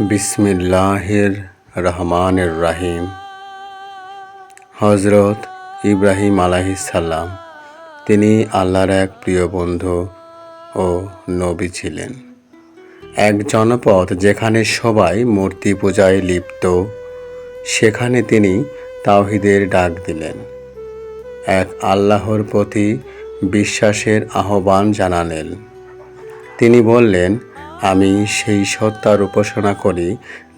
বিসমিল্লাহির রহমানির রাহিম হজরত ইব্রাহিম সাল্লাম তিনি আল্লাহর এক প্রিয় বন্ধু ও নবী ছিলেন। এক জনপদ যেখানে সবাই মূর্তি পূজায় লিপ্ত, সেখানে তিনি তাওহিদের ডাক দিলেন। এক আল্লাহর প্রতি বিশ্বাসের আহ্বান জানালেন। তিনি বললেন আমি সেই সত্তার উপাসনা করি,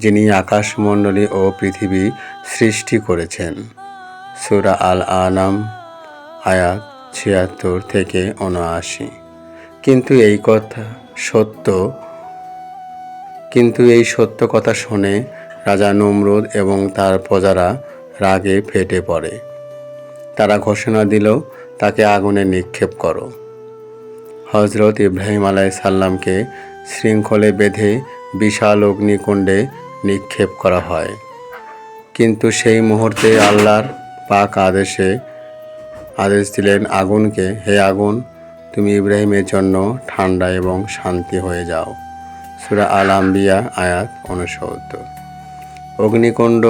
যিনি আকাশমণ্ডলী ও পৃথিবী সৃষ্টি করেছেন। সুরা আল আনাম আয়াত ছিয়াত্তর থেকে উনআশি কিন্তু এই কথা সত্য, কিন্তু এই সত্য কথা শুনে রাজা নমরুদ এবং তার প্রজারা রাগে ফেটে পড়ে। তারা ঘোষণা দিল, তাকে আগুনে নিক্ষেপ করো। হজরত ইব্রাহিম আলাই সাল্লামকে শৃঙ্খলে বেঁধে বিশাল অগ্নিকুণ্ডে নিক্ষেপ করা হয়। কিন্তু সেই মুহূর্তে আল্লাহর পাক আদেশে আদেশ দিলেন, আগুনকে, হে আগুন, তুমি ইব্রাহিমের জন্য ঠান্ডা এবং শান্তি হয়ে যাও। সুরা আল আম্বিয়া আয়াত অনুসত্তর অগ্নিকুণ্ড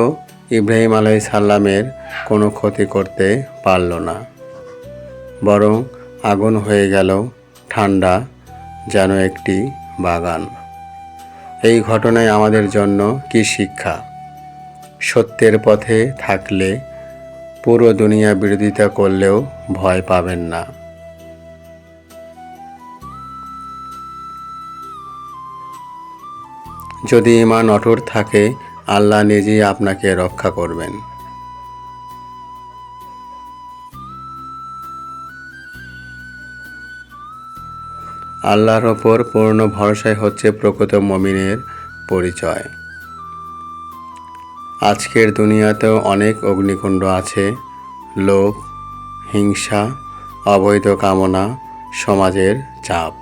ইব্রাহিম আলাই সাল্লামের কোনো ক্ষতি করতে পারল না, বরং আগুন হয়ে গেল, ঠান্ডা যেন একটি বাগান। এই ঘটনায় আমাদের জন্য কি শিক্ষা? সত্যের পথে থাকলে পুরো দুনিয়া বিরোধিতা করলেও ভয় পাবেন না। যদি ইমান অটুট থাকে, আল্লাহ নিজেই আপনাকে রক্ষা করবেন। আল্লাহর ওপর পূর্ণ ভরসায় হচ্ছে প্রকৃত মমিনের পরিচয়। আজকের দুনিয়াতেও অনেক অগ্নিকুণ্ড আছে। লোভ, হিংসা, অবৈধ কামনা, সমাজের চাপ।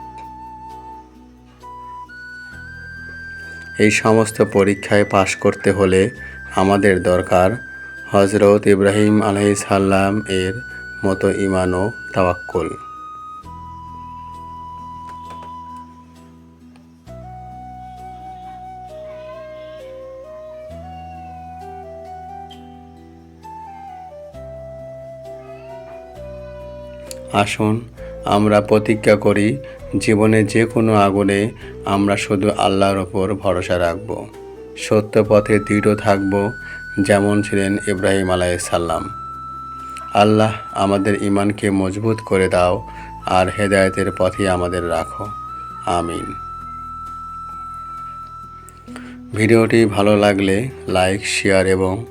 এই সমস্ত পরীক্ষায় পাশ করতে হলে আমাদের দরকার হজরত ইব্রাহিম আলহিসাল্লাম এর মতো ইমান ও তাওয়াক্কুল। আসুন, আমরা প্রতিজ্ঞা করি, জীবনে যে কোনো আগুনে আমরা শুধু আল্লাহর ওপর ভরসা রাখব। সত্য পথে দৃঢ় থাকব, যেমন ছিলেন ইব্রাহিম আলাইসাল্লাম আল্লাহ আমাদের ইমানকে মজবুত করে দাও আর হেদায়তের পথে আমাদের রাখো। আমিন। ভিডিওটি ভালো লাগলে লাইক, শেয়ার এবং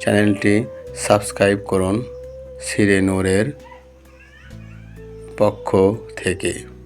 চ্যানেলটি সাবস্ক্রাইব করুন। সিরে নূরের পক্ষ থেকে।